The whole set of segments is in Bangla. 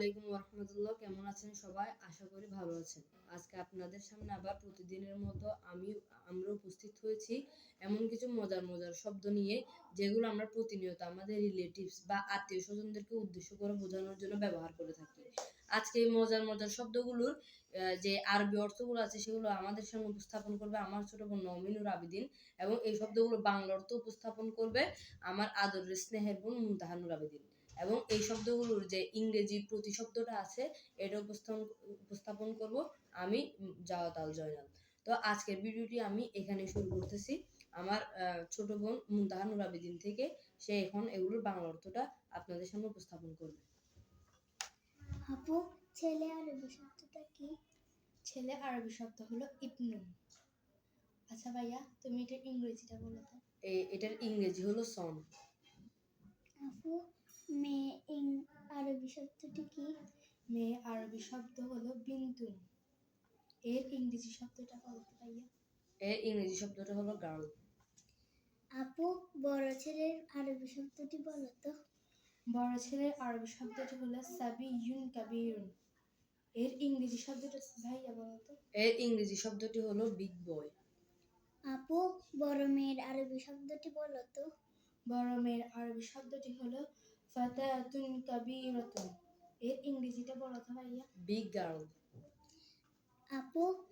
আলাইকুম রহমতুল্লাহ কেমন আছেন সবাই? আশা করি ভালো আছেন। আজকে আপনাদের সামনে আবার প্রতিদিনের মতো আমি আমরা উপস্থিত হয়েছি এমন কিছু মজার মজার শব্দ নিয়ে, যেগুলো আমরা প্রতিনিয়ত আমাদের রিলেটিভস বা আত্মীয় স্বজনদেরকে উদ্দেশ্য করে বোঝানোর জন্য ব্যবহার করে থাকি। আজকে এই মজার মজার শব্দগুলোর যে আরবি অর্থগুলো আছে, সেগুলো আমাদের সামনে উপস্থাপন করবে আমার ছোট বোন নমিনুর আবিদিন এবং এই শব্দগুলো বাংলা অর্থ উপস্থাপন করবে আমার আদরের স্নেহের বোন মুমতাহানুর আবেদিন। এবং এই শব্দগুলোর যে ইংরেজি প্রতিশব্দটা আছে এটা উপস্থাপন উপস্থাপন করব আমি উম, জাওয়াত আল জয়নাল। তো আজকের ভিডিওটি আমি এখানে শুরু করতেছি। আমার আহ, ছোট বোন মুমতাহানুর আবেদিন থেকে সে এখন এগুলোর বাংলা অর্থটা আপনাদের সামনে উপস্থাপন করবে। আপু ছেলে আরবি শব্দটা কি? ছেলে আরবি শব্দ হলো ইবনু। আচ্ছা ভাইয়া তুমি এটা ইংরেজিটা বলো তো। এটার ইংরেজি হলো সন। আপু শব্দটি কি? মেয়ে আরবি শব্দ হলো বিন্তুন এর ইংরেজি শব্দটা বলো তো ভাইয়া এর ইংরেজি শব্দটা হলো গার্ল আপু বড় ছেলের আরবি শব্দটি বলো তো। বড় ছেলের আরবি শব্দটি হলো সাবিয়ুন কাবিরুন। এর ইংরেজি শব্দটা ভাইয়া বলো তো। এর ইংরেজি শব্দটি হলো বিগ বয়। আপু বড় মেয়ের আরবি শব্দটি বলো তো। বড় মেয়ের আরবি শব্দটি হলো ফাতাতুন কাবিরাতুন এর ইংরেজিটা বলো তো ভাইয়া। বিগ গার্ল আপু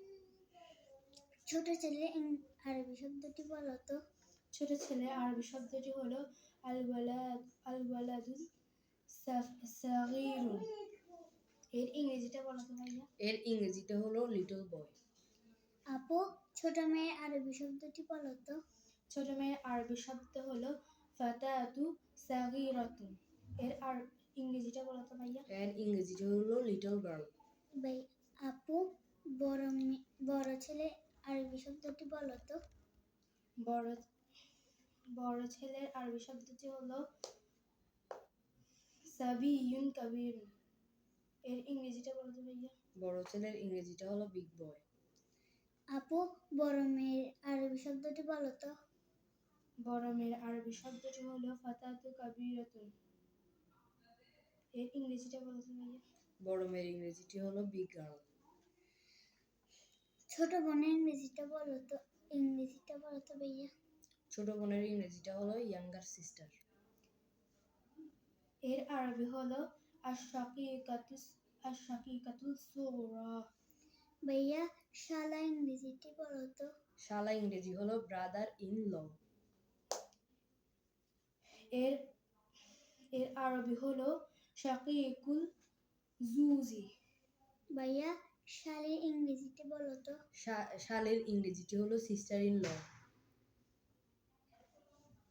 ছোট ছেলের ইং- আরবি শব্দটি বলো তো। ছোট ছেলে আরবি শব্দটি হলো সাগীরুন। এর ইংরেজিটা বলো তো ভাইয়া। এর ইংরেজিটা হলো লিটল বয় আপু ছোট মেয়ের আরবি শব্দটি বলো তো। ছোট মেয়ের আরবি শব্দ হলো ফাতাতু সাগীরাতুন। এর আর ইংরেজিটা বলো তো ভাইয়া। এর ইংরেজিটা হলো লিটল গার্ল ভাই আপু বড় বড় ছেলে আরবি শব্দটি বলো তো। বড় বড় ছেলের আরবি শব্দটি হলো সাবিয়ুন কাবিরুন এর ইংরেজিটা বলো তো ভাইয়া। বড় ছেলের ইংরেজিটা হলো বিগ বয় আপু বড় মেয়ের আরবি শব্দটি বলো তো। বড় মেয়ের আরবি শব্দটি হলো ফাতাতু কাবিরাতুন। এর ইংরেজিটা বলো তো ভাইয়া বড় মেয়ের ইংরেজিটি হলো বিগ গার্ল ছোট বোনের ইংরেজিটা বলো তো ইংরেজিটা বলো তো ভাইয়া। ছোট বোনের ইংরেজিটা হলো ইয়াঙ্গার সিস্টার এর আরবি হলো সুগরা ভাইয়া শালা ইংরেজিটি বলো তো। শালা ইংরেজি হলো ব্রাদার ইন ল এর এর আরবি হলো শাকিকুল জুজি ভাইয়া শালের ইংরেজিটি বলো তো। শালের ইংরেজিটি হলো সিস্টার ইন ল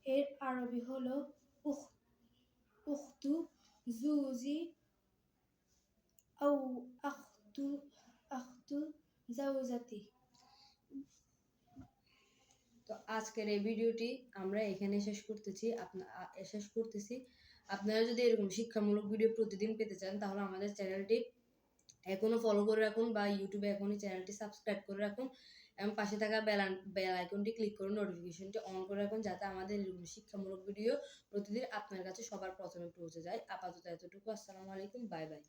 এর আরবি হলো উখ উখতু জুজি আউ আখতু আখতু জাওজাতি তো আজকের এই ভিডিওটি আমরা এখানে শেষ করতেছি। আপনা, আ- শেষ করতেছি। আপনারা যদি এরকম শিক্ষামূলক ভিডিও প্রতিদিন পেতে চান, তাহলে আমাদের চ্যানেলটি এখনও ফলো করে রাখুন বা ইউটিউবে এখনই চ্যানেলটি সাবস্ক্রাইব করে রাখুন এবং পাশে থাকা বেল বেল আইকনটি ক্লিক করে নোটিফিকেশনটি অন করে রাখুন যাতে আমাদের এরকম শিক্ষামূলক ভিডিও প্রতিদিন আপনার কাছে সবার প্রথমে পৌঁছে যায়। আপাতত এতটুকু। আসসালামু আলাইকুম। Bye bye.